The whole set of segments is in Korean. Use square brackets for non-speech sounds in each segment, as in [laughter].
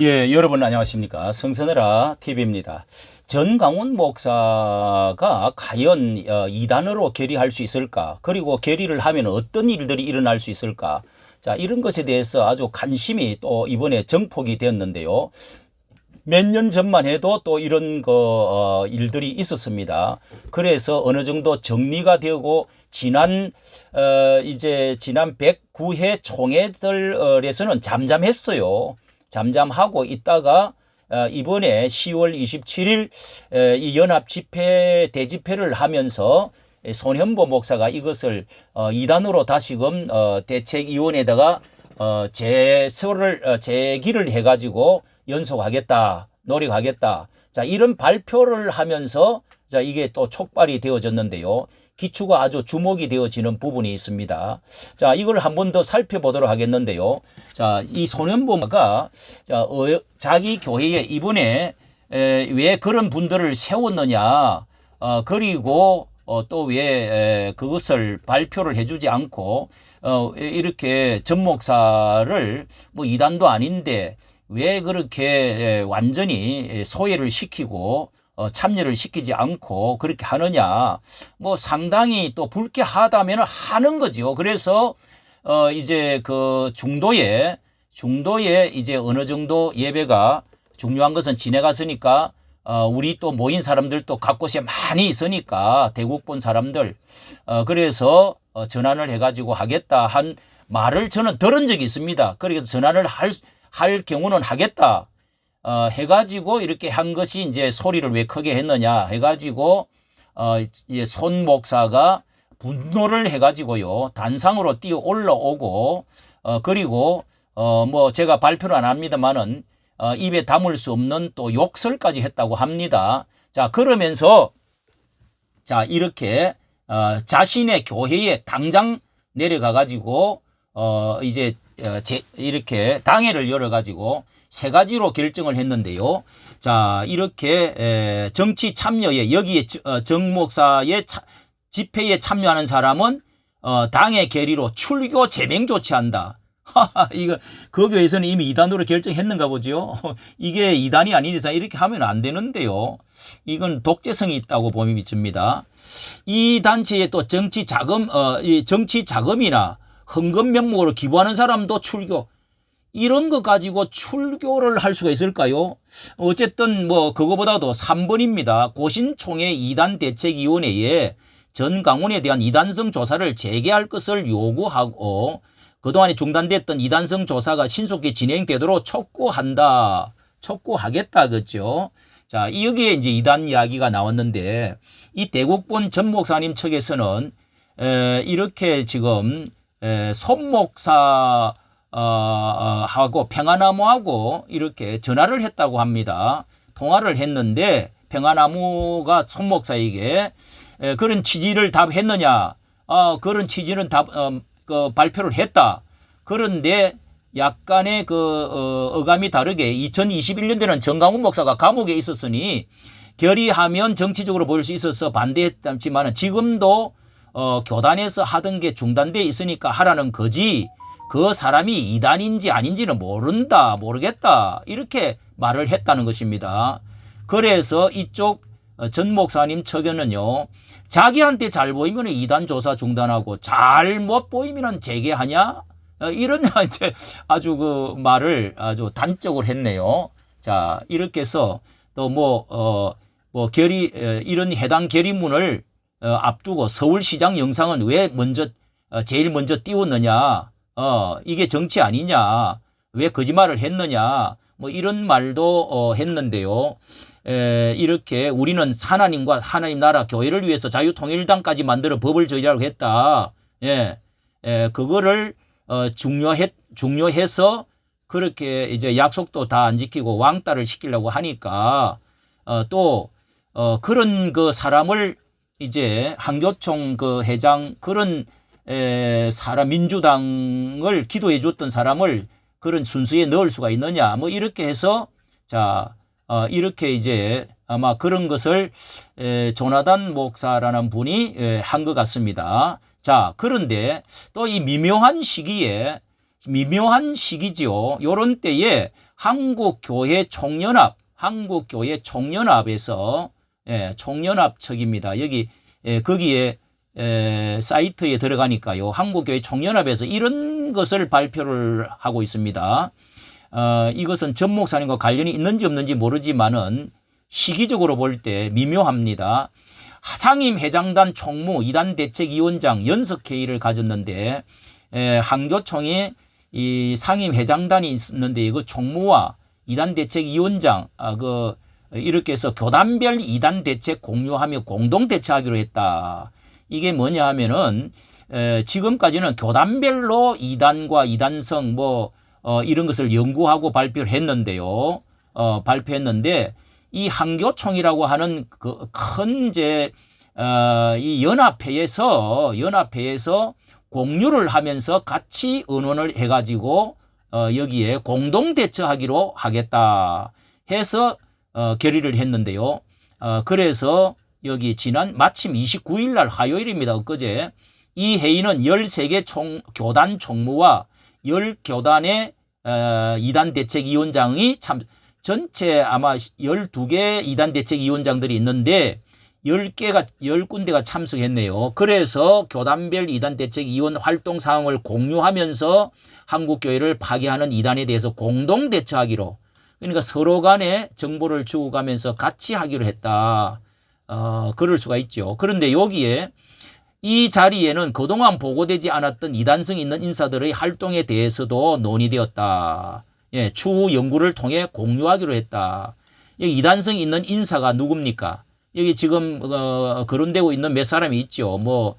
예, 여러분 안녕하십니까. 성선해라 TV입니다. 전강훈 목사가 과연 어, 이단으로 결의할 수 있을까? 그리고 결의를 하면 어떤 일들이 일어날 수 있을까? 자, 이런 것에 대해서 아주 관심이 또 이번에 정폭이 되었는데요. 몇 년 전만 해도 또 이런 그 어, 일들이 있었습니다. 그래서 어느 정도 정리가 되고 지난 어, 이제 지난 109회 총회들에서는 잠잠했어요. 잠잠하고 있다가 어, 이번에 10월 27일 에, 이 연합 집회 대집회를 하면서 에, 손현보 목사가 이것을 어, 이단으로 다시금 어, 대책위원회에다가 어, 제기를 해가지고 연속하겠다, 노력하겠다. 자 이런 발표를 하면서 자 이게 또 촉발이 되어졌는데요. 기초가 아주 주목이 되어지는 부분이 있습니다. 자 이걸 한 번 더 살펴보도록 하겠는데요. 자 이 소년보가 자, 어, 자기 교회에 이번에 에, 왜 그런 분들을 세웠느냐, 어, 그리고 어, 또왜 그것을 발표를 해주지 않고 어, 이렇게 전 목사를 뭐 이단도 아닌데 왜 그렇게 에, 완전히 소외를 시키고 어, 참여를 시키지 않고 그렇게 하느냐 뭐 상당히 또 불쾌하다면 하는 거죠. 그래서 어 이제 그 중도에 중도에 이제 어느 정도 예배가 중요한 것은 지내갔으니까 어 우리 또 모인 사람들도 각곳에 많이 있으니까 대국 본 사람들 어 그래서 어 전환을 해가지고 하겠다 한 말을 저는 들은 적이 있습니다. 그래서 전환을 할, 할 경우는 하겠다. 어, 해가지고 이렇게 한 것이 이제 소리를 왜 크게 했느냐 해가지고 어, 이제 손 목사가 분노를 해가지고요 단상으로 뛰어 올라오고 어, 그리고 어, 뭐 제가 발표는 안 합니다만은 어, 입에 담을 수 없는 또 욕설까지 했다고 합니다. 자 그러면서 자 이렇게 어, 자신의 교회에 당장 내려가 가지고 어, 이제 어, 제, 이렇게 당회를 열어 가지고 세 가지로 결정을 했는데요. 자, 이렇게 에, 정치 참여에 여기에 저- 어, 정 목사의 차- 집회에 참여하는 사람은 어, 당의 결의로 출교 제명 조치한다. 이거 그 교회에서는 이미 이단으로 결정했는가 보죠. [laughs] 이게 이단이 아닌 이상 이렇게 하면 안 되는데요. 이건 독재성이 있다고 봄이 듭니다. 이 단체에 또 정치 자금, 어, 이 정치 자금이나 헌금 명목으로 기부하는 사람도 출교. 이런 거 가지고 출교를 할 수가 있을까요? 어쨌든 뭐 그거보다도 3번입니다. 고신총회 이단 대책위원회에 전강훈에 대한 이단성 조사를 재개할 것을 요구하고 그동안에 중단됐던 이단성 조사가 신속히 진행되도록 촉구한다. 촉구하겠다 그죠? 자, 이 여기에 이제 이단 이야기가 나왔는데 이 대국본 전 목사님 측에서는 에, 이렇게 지금 에, 손 목사 어, 어, 하고 평화나무하고 이렇게 전화를 했다고 합니다. 통화를 했는데 평화나무가 손 목사에게 에, 그런 취지를 답했느냐? 어, 그런 취지는 답, 어, 그 발표를 했다. 그런데 약간의 그 어, 어감이 다르게 2021년도에는 정강훈 목사가 감옥에 있었으니 결의하면 정치적으로 보일 수 있어서 반대했지만 지금도 어, 교단에서 하던 게 중단돼 있으니까 하라는 거지 그 사람이 이단인지 아닌지는 모른다 모르겠다 이렇게 말을 했다는 것입니다. 그래서 이쪽 어, 전 목사님 측에는요 자기한테 잘 보이면 이단 조사 중단하고 잘 못 보이면 재개하냐 어, 이런 [laughs] 이제 아주 그 말을 아주 단적으로 했네요. 자 이렇게 해서 또 뭐 어 뭐 결의 에, 이런 해당 결의문을 어, 앞두고 서울시장 영상은 왜 먼저 어, 제일 먼저 띄웠느냐 어 이게 정치 아니냐 왜 거짓말을 했느냐 뭐 이런 말도 어, 했는데요. 에, 이렇게 우리는 하나님과 하나님 나라 교회를 위해서 자유통일당까지 만들어 법을 저지하려고 했다. 예, 에, 그거를 어, 중요했 중요해서 그렇게 이제 약속도 다 안 지키고 왕따를 시키려고 하니까 어, 또 어, 그런 그 사람을 이제 한교총 그 회장 그런 에, 사람 민주당을 기도해 줬던 사람을 그런 순수에 넣을 수가 있느냐 뭐 이렇게 해서 자 어, 이렇게 이제 아마 그런 것을 에, 조나단 목사라는 분이 한 것 같습니다. 자 그런데 또 이 미묘한 시기에 미묘한 시기지요. 요런 때에 한국교회 총연합, 한국교회 총연합에서 예, 총연합 측입니다. 여기 예, 거기에 에, 사이트에 들어가니까요. 한국교회 총연합에서 이런 것을 발표를 하고 있습니다. 어, 이것은 전 목사님과 관련이 있는지 없는지 모르지만은 시기적으로 볼 때 미묘합니다. 상임 회장단 총무 이단 대책위원장 연석회의를 가졌는데 에, 한교총에 이 상임 회장단이 있는데 이거 총무와 이단 대책위원장 아, 그 이렇게 해서 교단별 이단 대책 공유하며 공동 대처하기로 했다. 이게 뭐냐 하면은 에, 지금까지는 교단별로 이단과 이단성 뭐 어, 이런 것을 연구하고 발표를 했는데요. 어, 발표했는데 이 한교총이라고 하는 그큰 이제 어, 이 연합회에서 연합회에서 공유를 하면서 같이 의논을 해가지고 어, 여기에 공동 대처하기로 하겠다 해서 어, 결의를 했는데요. 어, 그래서 여기 지난 마침 29일 날 화요일입니다. 엊그제 이 회의는 13개 총, 교단 총무와 10교단의 어, 이단 대책위원장이 참 전체 아마 12개 이단 대책위원장들이 있는데 10개가 10군데가 참석했네요. 그래서 교단별 이단 대책위원 활동 사항을 공유하면서 한국 교회를 파괴하는 이단에 대해서 공동 대처하기로 그러니까 서로 간에 정보를 주고가면서 같이 하기로 했다. 어, 그럴 수가 있죠. 그런데 여기에 이 자리에는 그동안 보고되지 않았던 이단성 있는 인사들의 활동에 대해서도 논의되었다. 예, 추후 연구를 통해 공유하기로 했다. 여기 이단성 있는 인사가 누굽니까? 여기 지금 어, 거론되고 있는 몇 사람이 있죠. 뭐,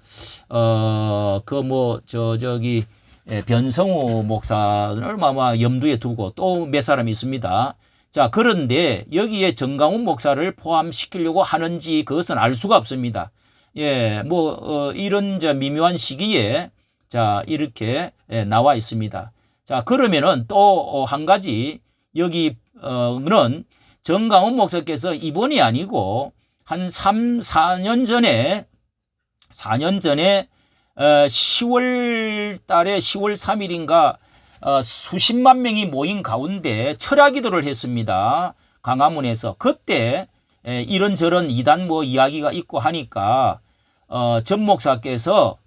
어, 그 뭐, 저, 저기, 예, 변성우 목사를 아마 염두에 두고 또 몇 사람이 있습니다. 자, 그런데 여기에 정강훈 목사를 포함시키려고 하는지 그것은 알 수가 없습니다. 예, 뭐, 어, 이런 저 미묘한 시기에 자, 이렇게 예, 나와 있습니다. 자, 그러면은 또 한 가지 여기는 정강훈 목사께서 이번이 아니고 한 3, 4년 전에 4년 전에 어, 10월 달에 10월 3일인가 어, 수십만 명이 모인 가운데 철학기도를 했습니다. 강화문에서 그때 에, 이런저런 이단 뭐 이야기가 있고 하니까 어, 전 목사께서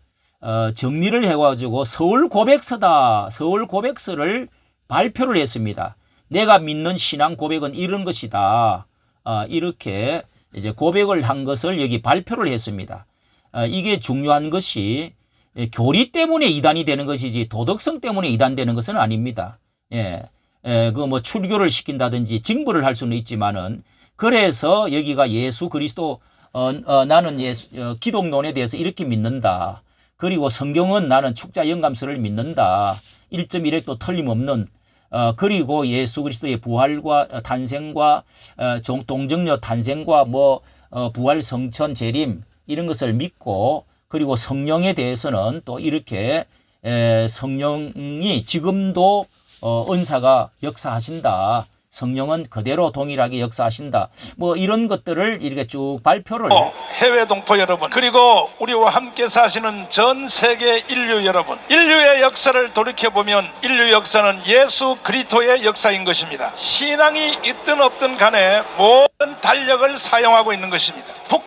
어, 정리를 해가지고 서울 고백서다. 서울 고백서를 발표를 했습니다. 내가 믿는 신앙 고백은 이런 것이다. 어, 이렇게 이제 고백을 한 것을 여기 발표를 했습니다. 어, 이게 중요한 것이 예, 교리 때문에 이단이 되는 것이지 도덕성 때문에 이단되는 것은 아닙니다. 예, 예 그 뭐 출교를 시킨다든지 징벌을 할 수는 있지만은 그래서 여기가 예수 그리스도 어, 어, 나는 예수 어, 기독론에 대해서 이렇게 믿는다. 그리고 성경은 나는 축자 영감서를 믿는다. 1.1핵도 틀림없는 어, 그리고 예수 그리스도의 부활과 탄생과 어, 종- 동정녀 탄생과 뭐 어, 부활 성천 재림 이런 것을 믿고 그리고 성령에 대해서는 또 이렇게 에, 성령이 지금도 어, 은사가 역사하신다. 성령은 그대로 동일하게 역사하신다. 뭐 이런 것들을 이렇게 쭉 발표를 어, 해외 동포 여러분 그리고 우리와 함께 사시는 전 세계 인류 여러분 인류의 역사를 돌이켜 보면 인류 역사는 예수 그리스도의 역사인 것입니다. 신앙이 있든 없든 간에 모든 달력을 사용하고 있는 것입니다. 북-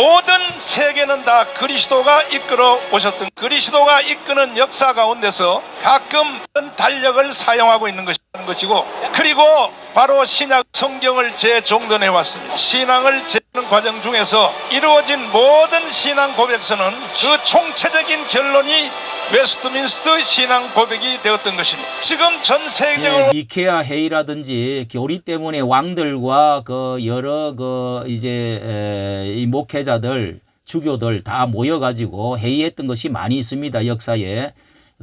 모든 세계는 다 그리스도가 이끌어 오셨던 그리스도가 이끄는 역사 가운데서 가끔 달력을 사용하고 있는 것이- 것이고 그리고 바로 신약 성경을 재종don해 왔습니다. 신앙을 재는 과정 중에서 이루어진 모든 신앙 고백서는 그 총체적인 결론이 웨스트민스터 신앙 고백이 되었던 것입니다. 지금 전 세계적으로 예, 니케아 회의라든지 교리 때문에 왕들과 그 여러 그 이제 에, 이 목회자들 주교들 다 모여가지고 회의했던 것이 많이 있습니다 역사에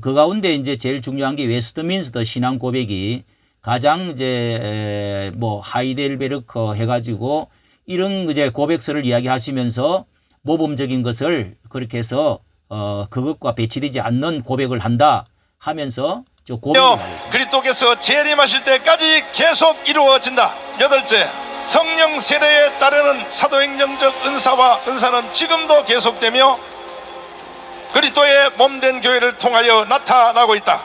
그 가운데 이제 제일 중요한 게 웨스트민스터 신앙 고백이 가장 이제 에, 뭐 하이델베르크 해가지고 이런 이제 고백서를 이야기하시면서 모범적인 것을 그렇게 해서 어 그것과 배치되지 않는 고백을 한다 하면서 저 고백을. 그리스도께서 재림하실 때까지 계속 이루어진다. 여덟째, 성령 세례에 따르는 사도행정적 은사와 은사는 지금도 계속되며 그리스도의 몸된 교회를 통하여 나타나고 있다.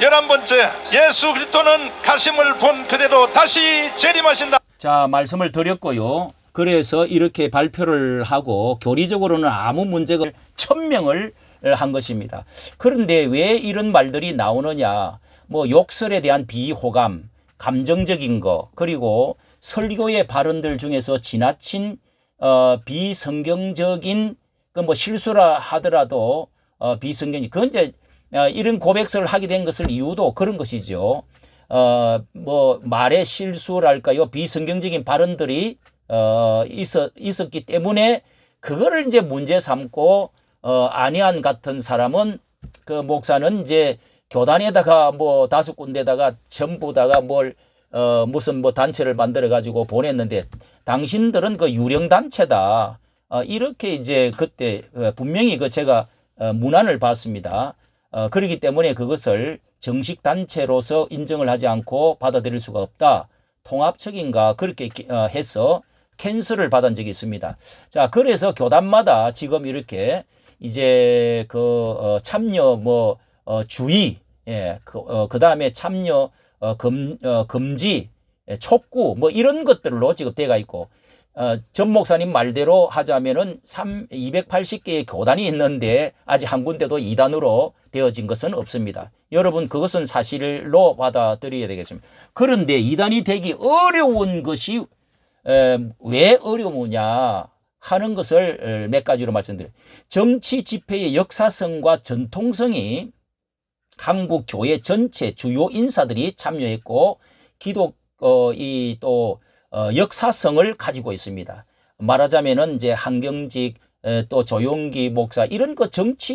열한 번째 예수 그리스도는 가심을 본 그대로 다시 재림하신다. 자, 말씀을 드렸고요. 그래서 이렇게 발표를 하고 교리적으로는 아무 문제가 천명을 한 것입니다. 그런데 왜 이런 말들이 나오느냐? 뭐 욕설에 대한 비호감, 감정적인 거, 그리고 설교의 발언들 중에서 지나친 어, 비성경적인 그뭐 실수라 하더라도 어, 비성경이 그건 이제 어, 이런 고백서를 하게 된 것을 이유도 그런 것이죠. 어, 뭐 말의 실수랄까요? 비성경적인 발언들이 어, 있었, 있었기 때문에 그거를 이제 문제 삼고 어, 아니한 같은 사람은 그 목사는 이제 교단에다가 뭐 다섯 군데다가 전부다가 뭘 어, 무슨 뭐 단체를 만들어 가지고 보냈는데 당신들은 그 유령 단체다. 어, 이렇게 이제 그때 어, 분명히 그 제가 어, 문안을 받습니다. 어, 그렇기 때문에 그것을 정식 단체로서 인정을 하지 않고 받아들일 수가 없다. 통합적인가 그렇게 기- 어, 해서 캔슬을 받은 적이 있습니다. 자, 그래서 교단마다 지금 이렇게 이제 그 어, 참여 뭐 어, 주의, 예, 그, 어, 그 다음에 참여 어, 금, 어, 금지, 예, 촉구 뭐 이런 것들로 지금 돼가 있고 어, 전 목사님 말대로 하자면은 3, 280개의 교단이 있는데 아직 한 군데도 이단으로 되어진 것은 없습니다. 여러분 그것은 사실로 받아들여야 되겠습니다. 그런데 이단이 되기 어려운 것이 에, 왜 어려우냐 하는 것을 어, 몇 가지로 말씀드려요. 정치 집회의 역사성과 전통성이 한국 교회 전체 주요 인사들이 참여했고 기독 어, 이또 어, 역사성을 가지고 있습니다. 말하자면은 이제 한경직 에, 또 조용기 목사 이런 것 정치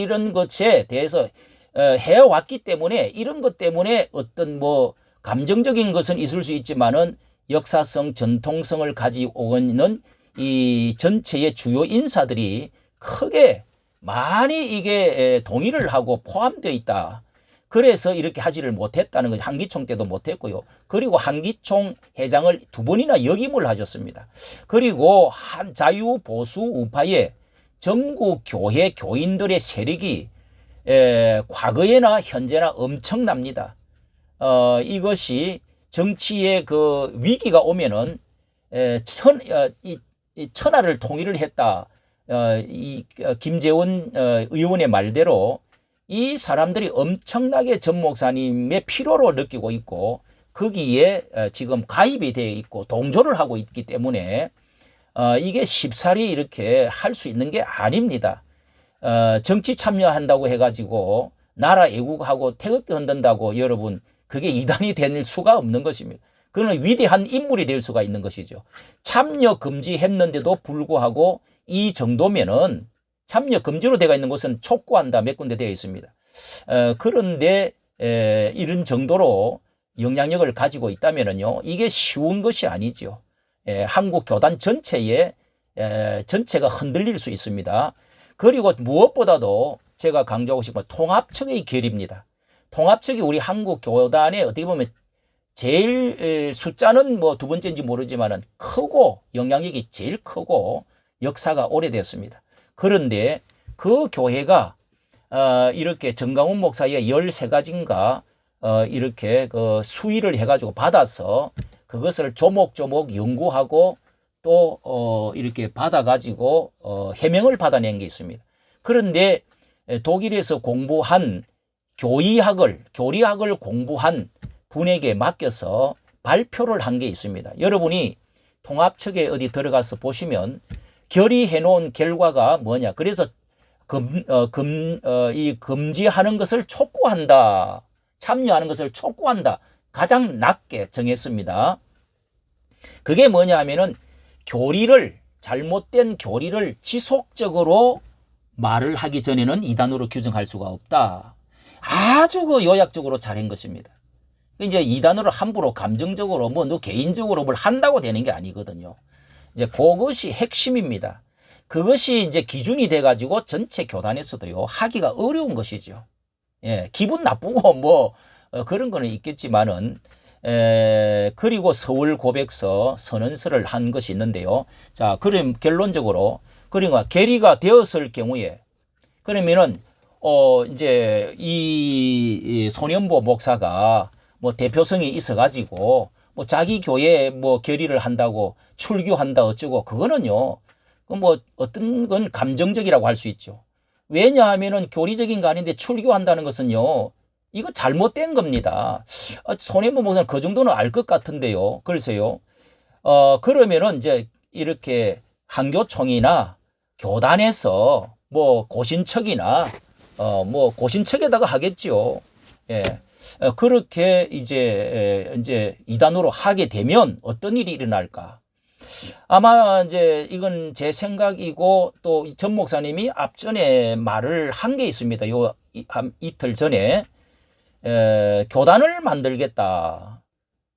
이런 것에 대해서 어, 해왔기 때문에 이런 것 때문에 어떤 뭐 감정적인 것은 있을 수 있지만은 역사성 전통성을 가지고 있는 이 전체의 주요 인사들이 크게 많이 이게 에, 동의를 하고 포함되어 있다. 그래서 이렇게 하지를 못했다는 거죠. 한기총 때도 못했고요. 그리고 한기총 회장을 두 번이나 역임을 하셨습니다. 그리고 한 자유 보수 우파의 전국 교회 교인들의 세력이 에, 과거에나 현재나 엄청납니다. 어, 이것이 정치의 그 위기가 오면은 에, 천, 어, 이, 이 천하를 통일을 했다. 어, 이 어, 김재원 어, 의원의 말대로 이 사람들이 엄청나게 전 목사님의 필요로 느끼고 있고 거기에 어, 지금 가입이 되어 있고 동조를 하고 있기 때문에 어, 이게 쉽사리 이렇게 할 수 있는 게 아닙니다. 어, 정치 참여한다고 해가지고 나라 애국하고 태극기 흔든다고 여러분 그게 이단이 될 수가 없는 것입니다. 그는 위대한 인물이 될 수가 있는 것이죠. 참여 금지했는데도 불구하고 이 정도면은 참여 금지로 되어 있는 곳은 촉구한다 몇 군데 되어 있습니다. 어, 그런데 에, 이런 정도로 영향력을 가지고 있다면은요 이게 쉬운 것이 아니죠. 에, 한국 교단 전체에 에, 전체가 흔들릴 수 있습니다. 그리고 무엇보다도 제가 강조하고 싶은 건 통합청의 결입니다. 통합청이 우리 한국 교단에 어떻게 보면 제일 에, 숫자는 뭐 두 번째인지 모르지만은 크고 영향력이 제일 크고 역사가 오래됐습니다. 그런데 그 교회가 어, 이렇게 정강훈 목사의 13가지인가 어, 이렇게 그 수의를 해가지고 받아서 그것을 조목조목 연구하고 또 어, 이렇게 받아가지고 어, 해명을 받아낸 게 있습니다. 그런데 에, 독일에서 공부한 교의학을 교리학을 공부한 분에게 맡겨서 발표를 한 게 있습니다. 여러분이 통합 측에 어디 들어가서 보시면 결의해 놓은 결과가 뭐냐. 그래서 금, 어, 금, 어, 이 금지하는 것을 촉구한다. 참여하는 것을 촉구한다. 가장 낮게 정했습니다. 그게 뭐냐 하면은 교리를, 잘못된 교리를 지속적으로 말을 하기 전에는 이단으로 규정할 수가 없다. 아주 그 요약적으로 잘한 것입니다. 이제 이단으로 함부로 감정적으로 뭐 너 개인적으로 뭘 한다고 되는 게 아니거든요. 이제 그것이 핵심입니다. 그것이 이제 기준이 돼가지고 전체 교단에서도요 하기가 어려운 것이죠. 예, 기분 나쁘고 [laughs] 뭐 어, 그런 거는 있겠지만은 에, 그리고 서울 고백서 선언서를 한 것이 있는데요. 자, 그럼 결론적으로 그러니까 계리가 되었을 경우에 그러면은 어 이제 이, 이 소년보 목사가 뭐 대표성이 있어 가지고 뭐 자기 교회 뭐 결의를 한다고 출교한다 어쩌고 그거는요. 그뭐 어떤 건 감정적이라고 할 수 있죠. 왜냐하면은 교리적인 거 아닌데 출교한다는 것은요. 이거 잘못된 겁니다. 아, 손해보 목사는 그 정도는 알 것 같은데요. 글쎄요. 어 그러면은 이제 이렇게 한교총이나 교단에서 뭐 고신척이나 어 뭐 고신척에다가 하겠죠. 예. 어, 그렇게 이제 에, 이제 이단으로 하게 되면 어떤 일이 일어날까? 아마 이제 이건 제 생각이고 또 전 목사님이 앞전에 말을 한 게 있습니다. 요 이- 한 이틀 전에 에, 교단을 만들겠다.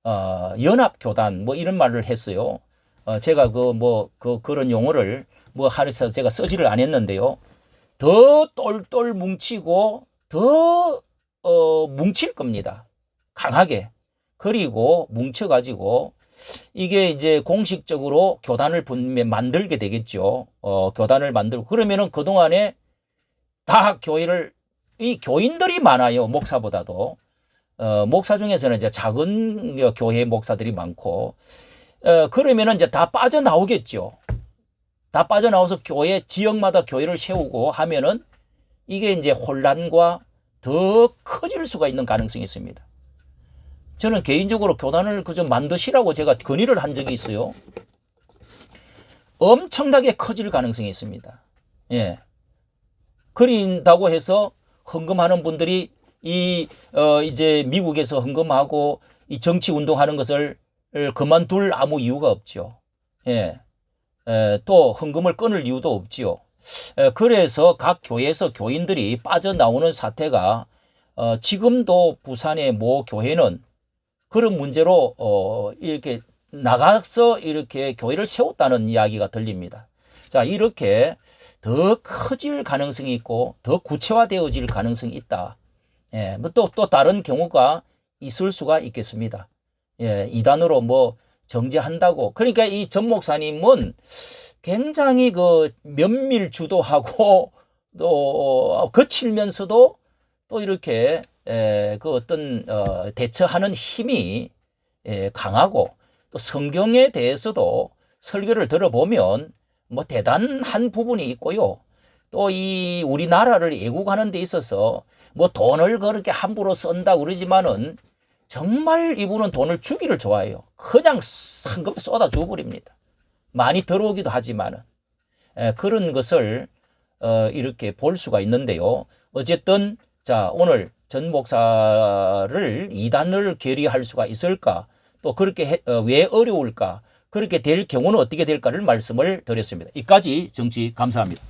어, 연합 교단 뭐 이런 말을 했어요. 어, 제가 그 뭐그 그런 용어를 뭐 하면서 제가 쓰지를 않았는데요. 더 똘똘 뭉치고 더 어, 뭉칠 겁니다. 강하게. 그리고 뭉쳐가지고 이게 이제 공식적으로 교단을 분명 만들게 되겠죠. 어, 교단을 만들고 그러면은 그동안에 다 교회를 이 교인들이 많아요. 목사보다도. 어, 목사 중에서는 이제 작은 어, 교회 목사들이 많고 어, 그러면은 이제 다 빠져나오겠죠. 다 빠져나와서 교회 지역마다 교회를 세우고 하면은 이게 이제 혼란과 더 커질 수가 있는 가능성이 있습니다. 저는 개인적으로 교단을 그저 만드시라고 제가 건의를 한 적이 있어요. 엄청나게 커질 가능성이 있습니다. 예. 그린다고 해서 헌금하는 분들이 이, 어, 이제 미국에서 헌금하고 이 정치 운동하는 것을 그만둘 아무 이유가 없죠. 예. 에, 또 헌금을 끊을 이유도 없지요. 에, 그래서 각 교회에서 교인들이 빠져나오는 사태가 어, 지금도 부산의 모 교회는 그런 문제로 어, 이렇게 나가서 이렇게 교회를 세웠다는 이야기가 들립니다. 자, 이렇게 더 커질 가능성이 있고 더 구체화되어질 가능성이 있다. 예, 뭐 또, 또 다른 경우가 있을 수가 있겠습니다. 예, 이단으로 뭐 정제한다고. 그러니까 이 전 목사님은 굉장히 그 면밀 주도하고 [laughs] 또 거칠면서도 또 이렇게 에, 그 어떤 어, 대처하는 힘이 에, 강하고 또 성경에 대해서도 설교를 들어보면 뭐 대단한 부분이 있고요. 또 이 우리나라를 애국하는 데 있어서 뭐 돈을 그렇게 함부로 쓴다 그러지만은 정말 이분은 돈을 주기를 좋아해요. 그냥 상급에 쏟아 줘 버립니다. 많이 들어오기도 하지만은 에, 그런 것을 어, 이렇게 볼 수가 있는데요. 어쨌든 자 오늘 전 목사를 이단을 결의할 수가 있을까? 또 그렇게 해- 어, 왜 어려울까? 그렇게 될 경우는 어떻게 될까를 말씀을 드렸습니다. 이까지 정치 감사합니다.